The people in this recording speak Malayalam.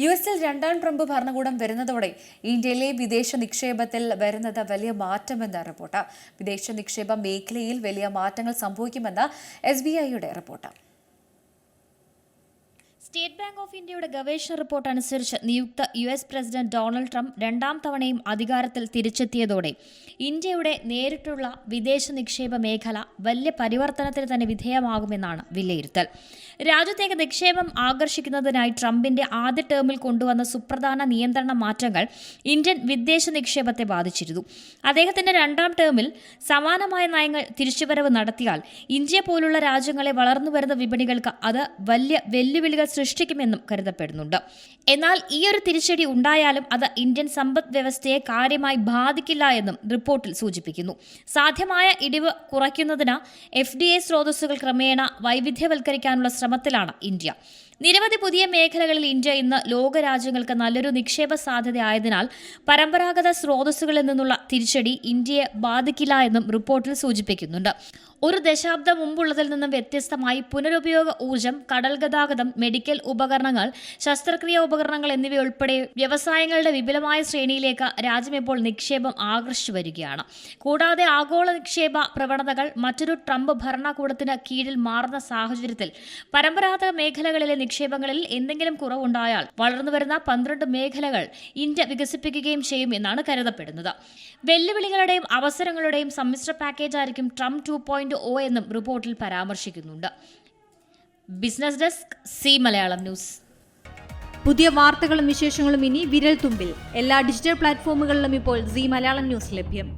യു എസിൽ രണ്ടാം ട്രംപ് ഭരണകൂടം വരുന്നതോടെ ഇന്ത്യയിലെ വിദേശ നിക്ഷേപത്തിൽ വരുന്നത് വലിയ മാറ്റമെന്ന റിപ്പോർട്ട്. വിദേശ നിക്ഷേപ മേഖലയിൽ വലിയ മാറ്റങ്ങൾ സംഭവിക്കുമെന്ന് എസ് ബി ഐയുടെ റിപ്പോർട്ട്. സ്റ്റേറ്റ് ബാങ്ക് ഓഫ് ഇന്ത്യയുടെ ഗവേഷണ റിപ്പോർട്ട് അനുസരിച്ച് നിയുക്ത U S president Donald Trump രണ്ടാം തവണയും അധികാരത്തിൽ തിരിച്ചെത്തിയതോടെ ഇന്ത്യയുടെ നേരിട്ടുള്ള വിദേശ നിക്ഷേപ മേഖല വലിയ പരിവർത്തനത്തിന് തന്നെ വിധേയമാകുമെന്നാണ് വിലയിരുത്തൽ. രാജ്യത്തേക്ക് നിക്ഷേപം ആകർഷിക്കുന്നതിനായി ട്രംപിന്റെ ആദ്യ ടേമിൽ കൊണ്ടുവന്ന സുപ്രധാന നിയന്ത്രണ മാറ്റങ്ങൾ ഇന്ത്യൻ വിദേശ നിക്ഷേപത്തെ ബാധിച്ചിരുന്നു. അദ്ദേഹത്തിന്റെ രണ്ടാം ടേമിൽ സമാനമായ നയങ്ങൾ തിരിച്ചുവരവ് നടത്തിയാൽ ഇന്ത്യ പോലുള്ള രാജ്യങ്ങളെ വളർന്നു വരുന്ന വിപണികൾക്ക് അത് വലിയ വെല്ലുവിളികൾ സൃഷ്ടിക്കുമെന്നും കരുതപ്പെടുന്നുണ്ട്. എന്നാൽ ഈ ഒരു തിരിച്ചടി ഉണ്ടായാലും അത് ഇന്ത്യൻ സമ്പദ് വ്യവസ്ഥയെ കാര്യമായി ബാധിക്കില്ല എന്നും റിപ്പോർട്ടിൽ സൂചിപ്പിക്കുന്നു. സാധ്യമായ ഇടിവ് കുറയ്ക്കുന്നതിന് എഫ് ഡി എ സ്രോതസ്സുകൾ ക്രമേണ വൈവിധ്യവൽക്കരിക്കാനുള്ള ശ്രമത്തിലാണ് ഇന്ത്യ. നിരവധി പുതിയ മേഖലകളിൽ ഇന്ത്യ ഇന്ന് ലോകരാജ്യങ്ങൾക്ക് നല്ലൊരു നിക്ഷേപ സാധ്യത ആയതിനാൽ പരമ്പരാഗത സ്രോതസ്സുകളിൽ നിന്നുള്ള തിരിച്ചടി ഇന്ത്യയെ ബാധിക്കില്ല എന്നും റിപ്പോർട്ടിൽ സൂചിപ്പിക്കുന്നുണ്ട്. ഒരു ദശാബ്ദം മുമ്പുള്ളതിൽ നിന്നും വ്യത്യസ്തമായി പുനരുപയോഗ ഊർജം കടൽ ഗതാഗതം മെഡിക്കൽ ഉപകരണങ്ങൾ ശസ്ത്രക്രിയ ഉപകരണങ്ങൾ എന്നിവയുൾപ്പെടെ വ്യവസായങ്ങളുടെ വിപുലമായ ശ്രേണിയിലേക്ക് രാജ്യം ഇപ്പോൾ നിക്ഷേപം ആകർഷിച്ചു വരികയാണ്. കൂടാതെ ആഗോള നിക്ഷേപ പ്രവണതകൾ മറ്റൊരു ട്രംപ് ഭരണകൂടത്തിന് കീഴിൽ മാറുന്ന സാഹചര്യത്തിൽ പരമ്പരാഗത മേഖലകളിലെ നിക്ഷേപങ്ങളിൽ എന്തെങ്കിലും കുറവുണ്ടായാൽ വളർന്നുവരുന്ന പന്ത്രണ്ട് മേഖലകൾ ഇന്ത്യ വികസിപ്പിക്കുകയും ചെയ്യും എന്നാണ് കരുതപ്പെടുന്നത്. വെല്ലുവിളികളുടെയും അവസരങ്ങളുടെയും സമ്മിശ്ര പാക്കേജായിരിക്കും ട്രംപ് ടു പോയിന്റ് ഒ എന്നും റിപ്പോർട്ടിൽ പരാമർശിക്കുന്നുണ്ട്. Business desk C Malayalam news. പുതിയ വാർത്തകളും വിശേഷങ്ങളും ഇനി വിരൽ തുമ്പിൽ എല്ലാ ഡിജിറ്റൽ പ്ലാറ്റ്ഫോമുകളിലും ഇപ്പോൾ സി മലയാളം ന്യൂസ് ലഭ്യം.